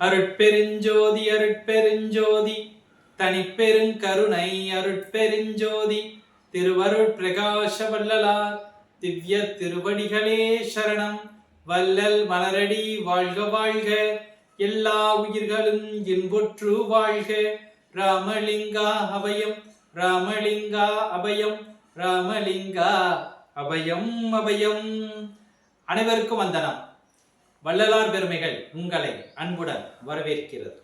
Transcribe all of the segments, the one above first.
அருட்பெருஞ்சோதி அருட்பெருஞ்சோதி தனிப்பெருங்கருணை அருட்பெருஞ்சோதி திருவருட் பிரகாச வல்லலார் திவ்ய திருவடிகளே சரணம். வல்லல் மலரடி வாழ்க வாழ்க எல்லா உயிர்களும் இன்புற்று வாழ்க. ராமலிங்கா அபயம் ராமலிங்கா அபயம் ராமலிங்கா அபயம் அபயம். அனைவருக்கும் வந்தனம். வள்ளலார் பெருமைகள் உங்களை அன்புடன் வரவேற்கிறது.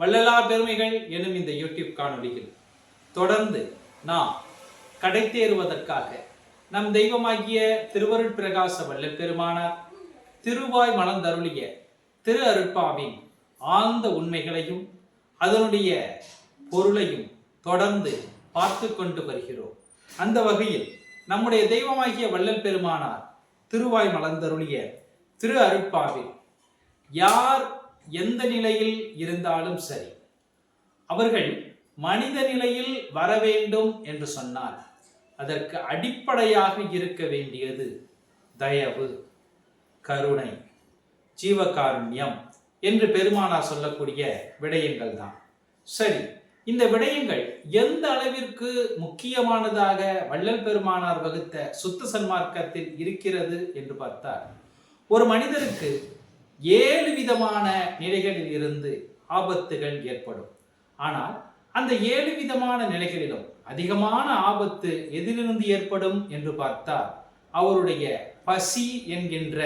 வள்ளலார் பெருமைகள் எனும் இந்த யூடியூப் காணொலியில் தொடர்ந்து நாம் கடை தேறுவதற்காக நம் தெய்வமாகிய திருவருட் பிரகாச வள்ளல் பெருமானார் திருவாய் மலந்தருளிய திரு அருட்பாவின் ஆழ்ந்த உண்மைகளையும் அதனுடைய பொருளையும் தொடர்ந்து பார்த்து கொண்டு வருகிறோம். அந்த வகையில் நம்முடைய தெய்வமாகிய வள்ளல் பெருமானார் திருவாய் மலர்ந்தருளிய திரு அருட்பாவில் யார் எந்த நிலையில் இருந்தாலும் சரி அவர்கள் மனித நிலையில் வர வேண்டும் என்று சொன்னால் அதற்கு அடிப்படையாக இருக்க வேண்டியது தயவு கருணை ஜீவகாருண்யம் என்று பெருமானார் சொல்லக்கூடிய விடயங்கள் தான். சரி இந்த விடயங்கள் எந்த அளவிற்கு முக்கியமானதாக வள்ளல் பெருமானார் வகுத்த சுத்த சன்மார்க்கத்தில் இருக்கிறது என்று பார்த்தால் ஒரு மனிதருக்கு ஏழு விதமான நிலைகளில் இருந்து ஆபத்துகள் ஏற்படும். ஆனால் அந்த ஏழு விதமான நிலைகளிலும் அதிகமான ஆபத்து எதிலிருந்து ஏற்படும் என்று பார்த்தால் அவருடைய பசி என்கின்ற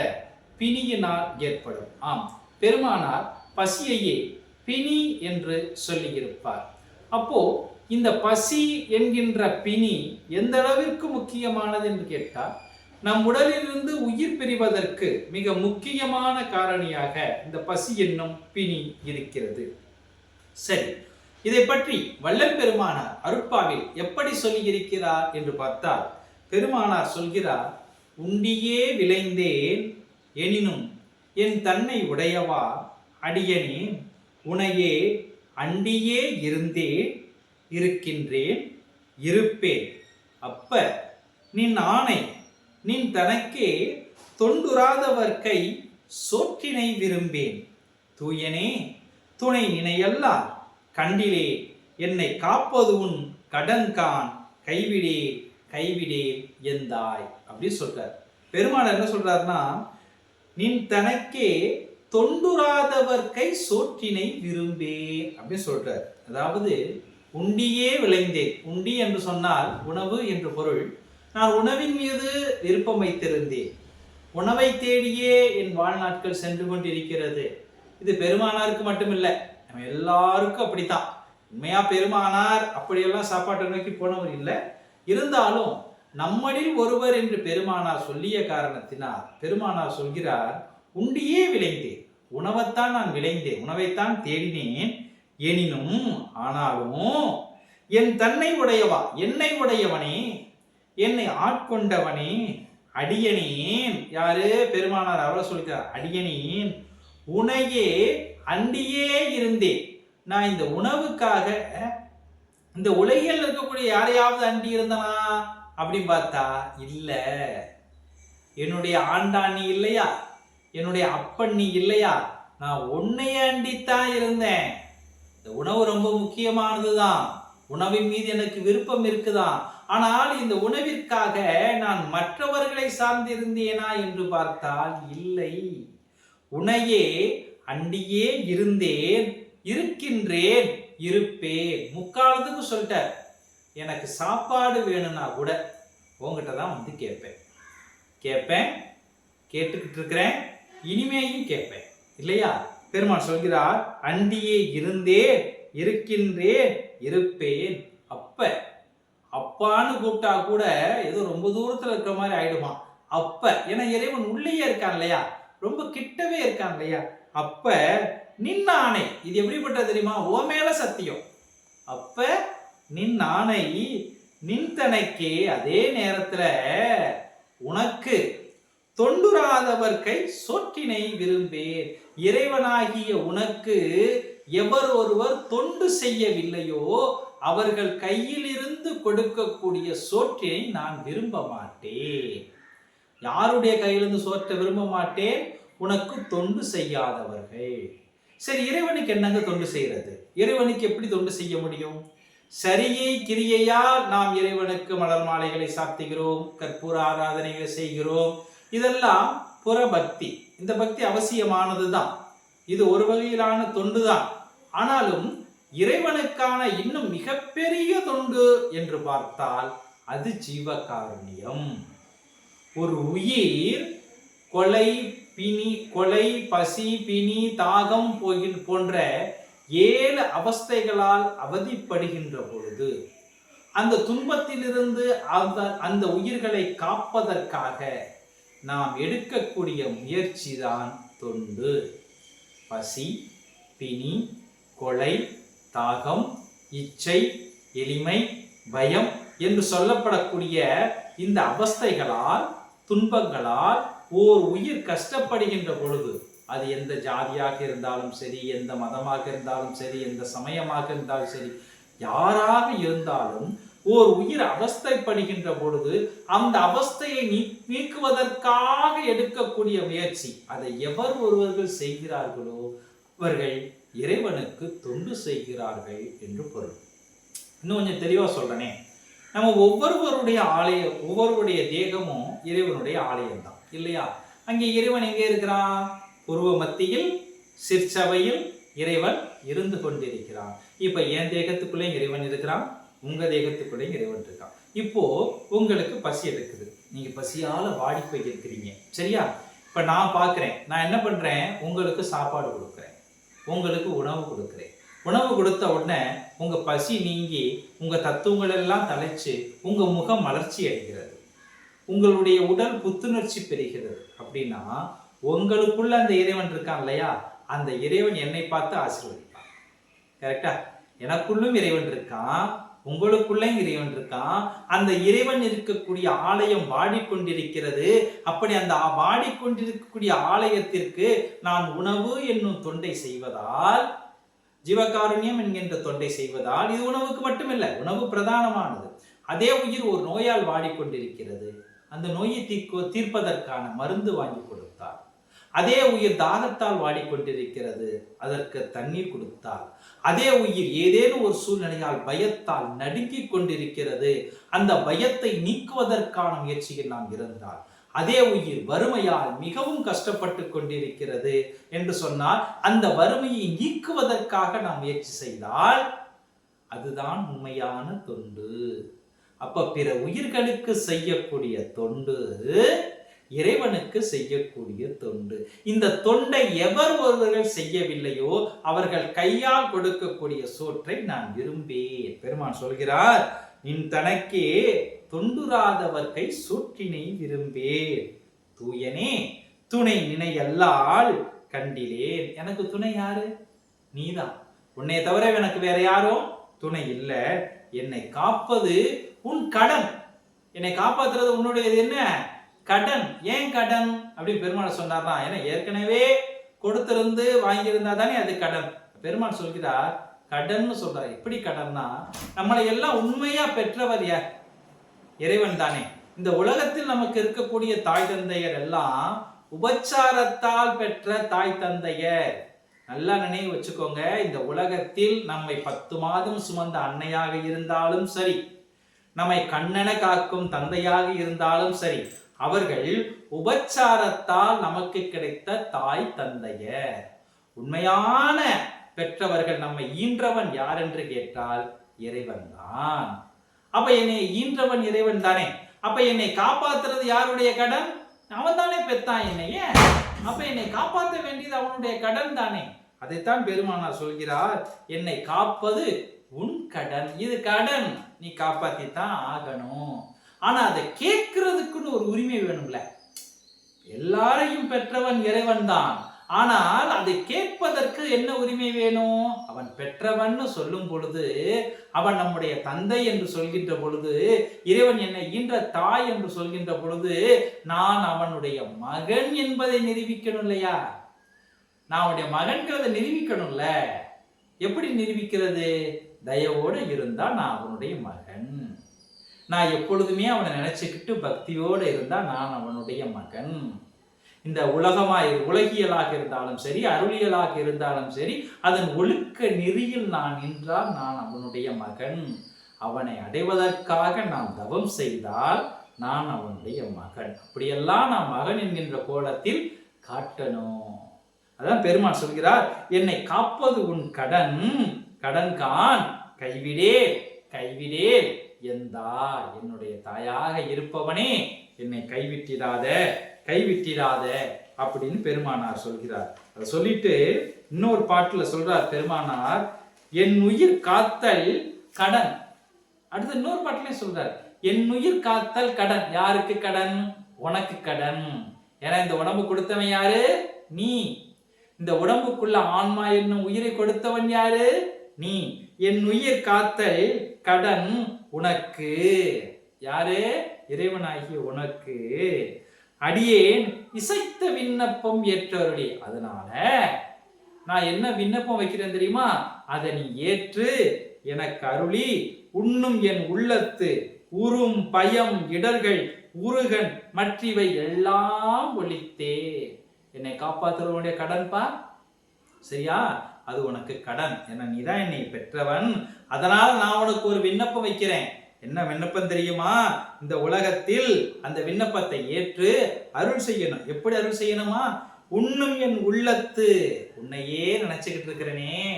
பிணியினால் ஏற்படும். ஆம் பெருமானார் பசியையே பிணி என்று சொல்லியிருப்பார். அப்போ இந்த பசி என்கின்ற பிணி எந்த அளவிற்கு முக்கியமானது என்று கேட்டால் நம் உடலிலிருந்து உயிர் பிரிவதற்கு மிக முக்கியமான காரணியாக இந்த பசி என்னும் பிணி இருக்கிறது. சரி இதை பற்றி வல்லம் பெருமானார் அருட்பாவில் எப்படி சொல்லியிருக்கிறார் என்று பார்த்தால் பெருமானார் சொல்கிறார் உண்டியே விளைந்தேன் எனினும் என் தன்னை உடையவா? அடியனேன் உனையே அண்டியே இருந்தேன் இருக்கின்றேன் இருப்பேன். அப்ப நின் ஆணை நின் தனக்கே தொண்டுராதவர்க்கை சோற்றினை விரும்பேன். தூயனே துணை நினையல்லால் கண்டிலே என்னை காப்பது உன் கடன்கான். கைவிடே கைவிடே எந்தாய் அப்படி சொல்றார். பெருமாள் என்ன சொல்றாருன்னா நின் தனக்கே தொண்டுராதவர்க்கை சோற்றினை விரும்பே அப்படின்னு சொல்றார். அதாவது உண்டியே விளைந்தேன். உண்டி என்று சொன்னால் உணவு என்று பொருள். நான் உணவின் மீது விருப்பம் வைத்திருந்தேன். உணவை தேடியே என் வாழ்நாட்கள் சென்று கொண்டிருக்கிறது. இது பெருமானாருக்கு மட்டுமில்லை நம்ம எல்லாருக்கும் அப்படித்தான். உண்மையா பெருமானார் அப்படியெல்லாம் சாப்பாட்டை நோக்கி போனவர் இல்லை. இருந்தாலும் நம்மளில் ஒருவர் என்று பெருமானார் சொல்லிய காரணத்தினால் பெருமானார் சொல்கிறார் உண்டியே விளைந்தேன். உணவைத்தான் நான் விளைந்தேன். உணவைத்தான் தேடினேன். எனினும் ஆனாலும் என் தன்னை உடையவா? என்னை உடையவனே? என்னை ஆட்கொண்டவனே அடியனேன் யாரு? பெருமானார் அவரை சொல்லிக்கிறார் அடியனேன் உனையே அண்டியே இருந்தேன். நான் இந்த உணவுக்காக இந்த உலகில் இருக்கக்கூடிய யாரையாவது அண்டி இருந்தனா? அப்படின்னு பார்த்தா இல்ல. என்னுடைய ஆண்டாணி இல்லையா? என்னுடைய அப்பண்ணி இல்லையா? நான் உன்னைய அண்டித்தான் இருந்தேன். இந்த உணவு ரொம்ப முக்கியமானதுதான். உணவின் மீது எனக்கு விருப்பம் இருக்குதான். ஆனால் இந்த உணவிற்காக நான் மற்றவர்களை சார்ந்திருந்தேனா என்று பார்த்தால் இல்லை. உனையே அண்டியே இருந்தேன் இருக்கின்றேன் இருப்பேன். முக்காலத்துக்கு சொல்லிட்டார். எனக்கு சாப்பாடு வேணும்னா கூட உங்ககிட்ட தான் வந்து கேட்பேன். கேட்பேன் கேட்டுக்கிட்டு இருக்கிறேன் இனிமேயும் கேட்பேன். இல்லையா? பெருமாள் சொல்கிறார் அண்டியே இருந்தேன் இருக்கின்றேன் இருப்பேன். அப்பான்னு கூப்பிட்டா கூட ஏதோ ரொம்ப தூரத்துல இருக்கிற மாதிரி ஆயிடுமா அப்ப ஏன்னா இறைவன் உள்ளேயே இருக்கான் இல்லையா? ரொம்ப கிட்டவே இருக்கான் இல்லையா? அப்ப நின் ஆணை. இது எப்படிப்பட்டது தெரியுமா? ஓ மேல சத்தியம். அப்ப நின் ஆணை நின் தனக்கே அதே நேரத்துல உனக்கு தொண்டுராதவர்க்கை சொற்றினை விரும்பேன். இறைவனாகிய உனக்கு எவர் ஒருவர் தொண்டு செய்யவில்லையோ அவர்கள் கையிலிருந்து கொடுக்கக்கூடிய சோற்றினை நான் விரும்ப மாட்டேன். யாருடைய கையிலிருந்து சோற்றை விரும்ப மாட்டேன்? உனக்கு தொண்டு செய்யாதவர்கள். சரி இறைவனுக்கு என்னங்க தொண்டு செய்கிறது இறைவனுக்கு எப்படி தொண்டு செய்ய முடியும்? சரியை கிரியையால் நாம் இறைவனுக்கு மலர் மாலைகளை சாத்துகிறோம் கற்பூர ஆராதனைகளை செய்கிறோம். இதெல்லாம் புறபக்தி. இந்த பக்தி அவசியமானது தான் இது ஒரு வகையிலான தொண்டு தான் ஆனாலும் இறைவனுக்கான இன்னும் மிகப்பெரிய தொண்டு என்று பார்த்தால் அது ஜீவகாருண்யம். ஒரு உயிர் கொலை பிணி கொலை பசி பிணி தாகம் போகின் போன்ற ஏழு அவஸ்தைகளால் அவதிப்படுகின்ற பொழுது அந்த துன்பத்திலிருந்து அந்த அந்த உயிர்களை காப்பதற்காக நாம் எடுக்கக்கூடிய முயற்சி தான் தொண்டு. பசி பிணி கொலை தாகம் இச்சை எளிமை பயம் என்று சொல்லப்படக்கூடிய இந்த அவஸ்தைகளால் துன்பங்களால் ஓர் உயிர் கஷ்டப்படுகின்ற பொழுது அது எந்த ஜாதியாக இருந்தாலும் சரி எந்த மதமாக இருந்தாலும் சரி எந்த சமயமாக இருந்தாலும் சரி யாராக இருந்தாலும் ஓர் உயிர் அவஸ்தைப்படுகின்ற பொழுது அந்த அவஸ்தையை நீ நீக்குவதற்காக எடுக்கக்கூடிய முயற்சி அதை எவர் ஒருவர்கள் செய்கிறார்களோ? அவர்கள் இறைவனுக்கு தொண்டு செய்கிறார்கள் என்று பொருள். இன்னும் கொஞ்சம் தெளிவாக சொல்கிறேனே நம்ம ஒவ்வொருவருடைய ஆலய ஒவ்வொருவருடைய தேகமும் இறைவனுடைய ஆலயம் தான் இல்லையா? அங்கே இறைவன் எங்கே இருக்கிறான்? உருவ மத்தியில் சிற்சபையில் இறைவன் இருந்து கொண்டிருக்கிறான். இப்போ என் தேகத்துக்குள்ளே இறைவன் இருக்கிறான் உங்கள் தேகத்துக்குள்ளே இறைவன் இருக்கான். இப்போது உங்களுக்கு பசி எடுக்குது. நீங்கள் பசியால் வாடி போய் இருக்கிறீங்க சரியா? இப்போ நான் பார்க்குறேன் நான் என்ன பண்ணுறேன் உங்களுக்கு சாப்பாடு கொடுக்குறேன். உங்களுக்கு உணவு கொடுக்குறேன். உணவு கொடுத்த உடனே உங்கள் பசி நீங்கி உங்கள் தத்துவங்கள் எல்லாம் தலைச்சு உங்கள் முகம் மலர்ச்சி அடைகிறது. உங்களுடைய உடல் புத்துணர்ச்சி பெறுகிறது. அப்படின்னா உங்களுக்குள்ள அந்த இறைவன் இருக்கான் இல்லையா? அந்த இறைவன் என்னை பார்த்து ஆசீர்வதிப்பான். கரெக்டா எனக்குள்ளும் இறைவன் இருக்கான். உங்களுக்குள்ளேயும் இறைவன் இருக்கான் அந்த இறைவன் இருக்கக்கூடிய ஆலயம் வாடிக்கொண்டிருக்கிறது. அப்படி அந்த வாடிக்கொண்டிருக்கக்கூடிய ஆலயத்திற்கு நான் உணவு என்னும் தொண்டை செய்வதால் ஜீவகாருண்யம் என்கின்ற தொண்டை செய்வதால் இது உணவுக்கு மட்டுமில்லை உணவு பிரதானமானது. அதே உயிர் ஒரு நோயால் வாடிக்கொண்டிருக்கிறது. அந்த நோயை தீர்க்க தீர்ப்பதற்கான மருந்து வாங்கி கொடு அதே உயிர் தாகத்தால் வாடிக்கொண்டிருக்கிறது அதற்கு தண்ணீர் கொடுத்தால். அதே உயிர் ஏதேனும் ஒரு சூழ்நிலையால் பயத்தால் நடுங்கிக் கொண்டிருக்கிறது அந்த பயத்தை நீக்குவதற்கான முயற்சியில் நாம் இருந்தால். அதே உயிர் வறுமையால் மிகவும் கஷ்டப்பட்டு கொண்டிருக்கிறது என்று சொன்னால் அந்த வறுமையை நீக்குவதற்காக நாம் முயற்சி செய்தால் அதுதான் உண்மையான தொண்டு. அப்ப பிற உயிர்களுக்கு செய்யக்கூடிய தொண்டு இறைவனுக்கு செய்யக்கூடிய தொண்டு. இந்த தொண்டை எவர் ஒருவர்கள் செய்யவில்லையோ அவர்கள் கையால் கொடுக்கக்கூடிய சோற்றை நான் விரும்பேன். பெருமான் சொல்கிறார் நின் தனக்கே தொண்டுராதவர்க்கை சோற்றினை விரும்பேன். தூயனே துணை நினையல்லால் கண்டிலேன். எனக்கு துணை யாரு? நீதான். உன்னை தவிர எனக்கு வேற யாரும் துணை இல்லை. என்னை காப்பது உன் கடன். என்னை காப்பாத்துறது உன்னுடையது என்ன? கடன். ஏன் கடன்? அப்படின்னு பெருமாள் சொன்னார்னா ஏன்னா ஏற்கனவே கொடுத்திருந்து வாங்கியிருந்தா தானே அது கடன். பெருமாள் சொல்கிறார் கடன்னு சொல்றார். எப்படி கடன்னா நம்மளை எல்லாம் உண்மையா பெற்றவர் யார்? இறைவன் தானே. இந்த உலகத்தில் நமக்கு இருக்கக்கூடிய தாய் தந்தையர் எல்லாம் உபச்சாரத்தால் பெற்ற தாய் தந்தையர். நல்லா நினைவு வச்சுக்கோங்க இந்த உலகத்தில் நம்மை பத்து மாதம் சுமந்த அன்னையாக இருந்தாலும் சரி நம்மை கண்ணென காக்கும் தந்தையாக இருந்தாலும் சரி அவர்கள் உபச்சாரத்தால் நமக்கு கிடைத்த தாய் தந்தையர். உண்மையான பெற்றவர்கள் நம்மை ஈன்றவன் யார் என்று கேட்டால் இறைவன் தான் அப்ப என்னை ஈன்றவன் இறைவன் தானே? அப்ப என்னை காப்பாத்துறது யாருடைய கடன்? அவன் தானே பெத்தான் என்னையே அப்ப என்னை காப்பாற்ற வேண்டியது அவனுடைய கடன் தானே? அதைத்தான் பெருமானார் சொல்கிறார் என்னை காப்பது உன் கடன். இது கடன். நீ காப்பாத்தித்தான் ஆகணும். ஆனா அதை கேட்கறதுக்குன்னு ஒரு உரிமை வேணும்ல. எல்லாரையும் பெற்றவன் இறைவன் தான் ஆனால் அதை கேட்பதற்கு என்ன உரிமை வேணும்? அவன் பெற்றவன் சொல்லும் பொழுது அவன் நம்முடைய தந்தை என்று சொல்கின்ற பொழுது இறைவன் என்னை ஈன்ற தாய் என்று சொல்கின்ற பொழுது நான் அவனுடைய மகன் என்பதை நிரூபிக்கணும் இல்லையா? நான் அவனுடைய மகன்கிறத நிரூபிக்கணும்ல. எப்படி நிரூபிக்கிறது? தயவோடு இருந்தால் நான் அவனுடைய மகன். நான் எப்பொழுதுமே அவனை நினைச்சுக்கிட்டு பக்தியோடு இருந்தால் நான் அவனுடைய மகன். இந்த உலகமாய் உலகியலாக இருந்தாலும் சரி அருளியலாக இருந்தாலும் சரி அதன் ஒழுக்க நெறியில் நான் நின்றால் நான் அவனுடைய மகன். அவனை அடைவதற்காக நாம் தவம் செய்தால் நான் அவனுடைய மகன். அப்படியெல்லாம் நான் மகன் என்கின்ற கோலத்தில் காட்டணும். அதான் பெருமான் சொல்கிறார் என்னை காப்பது உன் கடன். கடன் கான் கைவிடே கைவிடே எந்தா என்னுடைய தாயாக இருப்பவனே என்னை கைவிட்டிடாத கைவிட்டிடாத அப்படின்னு பெருமானார் சொல்கிறார். அதை சொல்லிட்டு இன்னொரு பாட்டில் சொல்றார் பெருமானார் என் உயிர் காத்தல் கடன். அடுத்து இன்னொரு பாட்டிலையும் சொல்றார் என் உயிர் காத்தல் கடன். யாருக்கு கடன்? உனக்கு கடன். ஏன்னா இந்த உடம்பு கொடுத்தவன் யாரு? நீ. இந்த உடம்புக்குள்ள ஆன்மா என்னும் உயிரை கொடுத்தவன் யாரு? நீ என் உயிர் காத்தல் கடன் உனக்கு. யாரு? இறைவனாகிய உனக்கு. அடியேன் இசைத்த விண்ணப்பம் ஏற்றருளி. அதனால நான் என்ன விண்ணப்பம் வைக்கிறேன் தெரியுமா? அதை நீ ஏற்று எனக்கு அருளி. உண்ணும் என் உள்ளத்து உறும் பயம் இடர்கள் உருகன் மற்றவை எல்லாம் ஒழித்தே. என்னை காப்பாற்றுவனுடைய கடன்பா? சரியா? அது உனக்கு கடன். ஏன்னா நீதான் என்னை பெற்றவன். அதனால் நான் உனக்கு ஒரு விண்ணப்பம் வைக்கிறேன். என்ன விண்ணப்பம் தெரியுமா? இந்த உலகத்தில் அந்த விண்ணப்பத்தை ஏற்று அருள் செய்யணும். எப்படி அருள் செய்யணுமா? உண்ணும் என் உள்ளத்து. உன்னையே நினைச்சுக்கிட்டு இருக்கிறனே.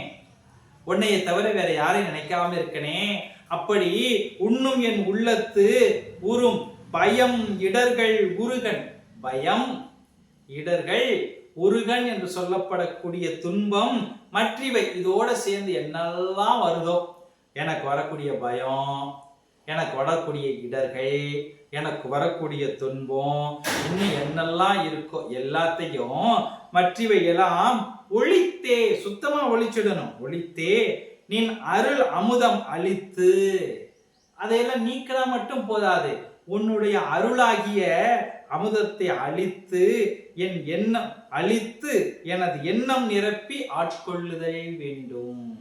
உன்னையை தவிர வேற யாரையும் நினைக்காம இருக்கனே. அப்படி உண்ணும் என் உள்ளத்து உறும் பயம் இடர்கள் உருகன். பயம் இடர்கள் உருகன் என்று சொல்லப்படக்கூடிய துன்பம் மற்றிவை இதோட சேர்ந்து என்னெல்லாம் வருதோ எனக்கு வரக்கூடிய பயம் எனக்கு வரக்கூடிய இடர்கள் எனக்கு வரக்கூடிய துன்பம் இன்னும் என்னெல்லாம் இருக்கோ எல்லாத்தையும் மற்றவை எல்லாம் ஒழித்தே சுத்தமா ஒழிச்சிடணும். ஒழித்தே நின் அருள் அமுதம் அழித்து அதையெல்லாம் நீக்கினா மட்டும் போதாது. உன்னுடைய அருளாகிய அமுதத்தை அழித்து என் எண்ணம் அழித்து எனது எண்ணம் நிரப்பி ஆட்கொள்ளுதல் வேண்டும்.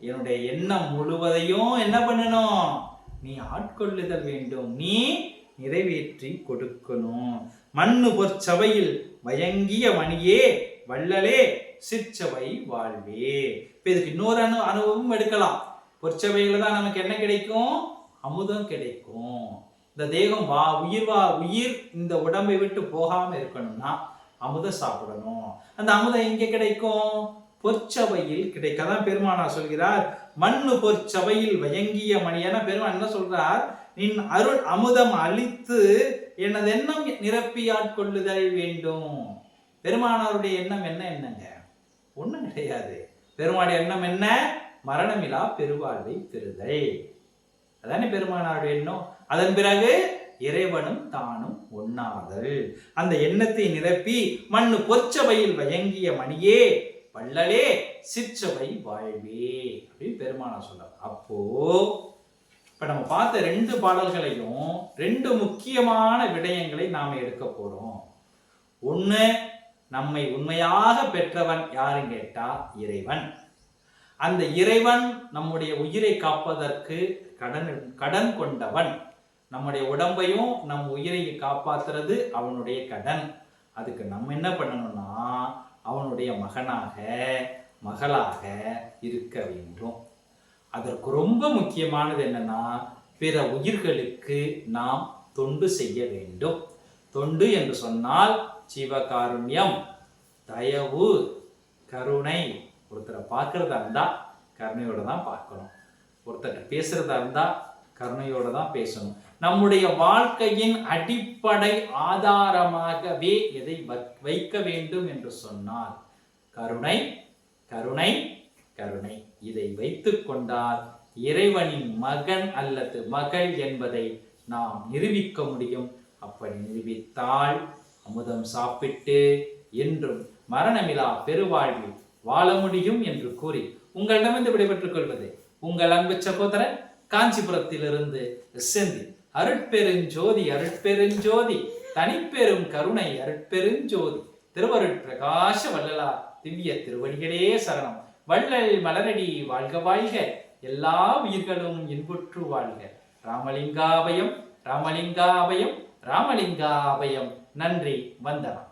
என்னுடைய எண்ணம் முழுவதையும் என்ன பண்ணணும்? நீ ஆட்கொள்ளுதல் வேண்டும். நீ நிறைவேற்றி கொடுக்கணும். மண்ணு பொற்சபையில் மயங்கிய மணியே வள்ளலே சிற்சபை வாழ்வே. இப்போ இதுக்கு இன்னொரு அனு அனுபவம் எடுக்கலாம். பொற்சபையில் தான் நமக்கு என்ன கிடைக்கும்? அமுதம் கிடைக்கும். இந்த தேகம் வா உயிர் வா உயிர் இந்த உடம்பை விட்டு போகாம இருக்கணும்னா அமுதம் சாப்பிடணும். அந்த அமுதம் எங்க கிடைக்கும்? பொற்சபையில் கிடைக்கதான் பெருமானா சொல்கிறார் மண்ணு பொற்சபையில் வயங்கிய மணியான பெருமான் என்ன சொல்றார்? நின் அருள் அமுதம் அழித்து எனது எண்ணம் நிரப்பி ஆட்கொள்ளுதல் வேண்டும். பெருமானாருடைய எண்ணம் என்ன என்னங்க? ஒண்ணும் கிடையாது. பெருமானுடைய எண்ணம் என்ன? மரணமிலா பெருவாழ்வை பெறுதல். அதானே பெருமானாருடைய எண்ணம்? அதன் பிறகு இறைவனும் தானும் ஒண்ணாதல் அந்த எண்ணத்தை நிரப்பி மண்ணு பொற்சபையில் வயங்கிய மணியே வள்ளலே சிற்சபை வாழ்வே அப்படின்னு பெருமானா சொல்றார். அப்போ இப்ப நம்ம பார்த்த ரெண்டு பாடல்களையும் ரெண்டு முக்கியமான விடயங்களை நாம எடுக்க போறோம். ஒண்ணு நம்மை உண்மையாக பெற்றவன் யாருன்னு கேட்டா இறைவன். அந்த இறைவன் நம்முடைய உயிரை காப்பதற்கு கடன் கடன் கொண்டவன். நம்முடைய உடம்பையும் நம் உயிரை காப்பாத்துறது அவனுடைய கடன். அதுக்கு நம்ம என்ன பண்ணணும்னா அவனுடைய மகனாக மகளாக இருக்க வேண்டும். அதற்கு ரொம்ப முக்கியமானது என்னன்னா பிற உயிர்களுக்கு நாம் தொண்டு செய்ய வேண்டும். தொண்டு என்று சொன்னால் சிவகாருண்யம் தயவு கருணை ஒருத்தரை பார்க்கறதா இருந்தால் கருணையோடு தான் பார்க்கணும். ஒருத்தர் பேசுறதா இருந்தால் கருணையோடு தான் பேசணும். நம்முடைய வாழ்க்கையின் அடிப்படை ஆதாரமாகவே எதை வைக்க வேண்டும் என்று சொன்னால் கருணை கருணை கருணை. இதை வைத்துக் கொண்டால் இறைவனின் மகன் அல்லது மகள் என்பதை நாம் நிரூபிக்க முடியும். அப்படி நிரூபித்தால் அமுதம் சாப்பிட்டு என்றும் மரணமிலா பெருவாழ்வில் வாழ முடியும் என்று கூறி உங்களிடமிருந்து விடைபெற்றுக் கொள்வது உங்கள் அன்பு சகோதரன் காஞ்சிபுரத்திலிருந்து செந்தி. அருட்பெருஞ்சோதி அருட்பெருஞ்சோதி தனிப்பெரும் கருணை அருட்பெருஞ்சோதி. திருவருட்பிரகாச வள்ளலா திவ்ய திருவடிகளே சரணம். வள்ளல் மலரடி வாழ்க வாழ்க. எல்லா உயிர்களும் இன்புற்று வாழ்க. ராமலிங்காபயம் ராமலிங்காபயம் ராமலிங்காபயம். நன்றி வந்தனம்.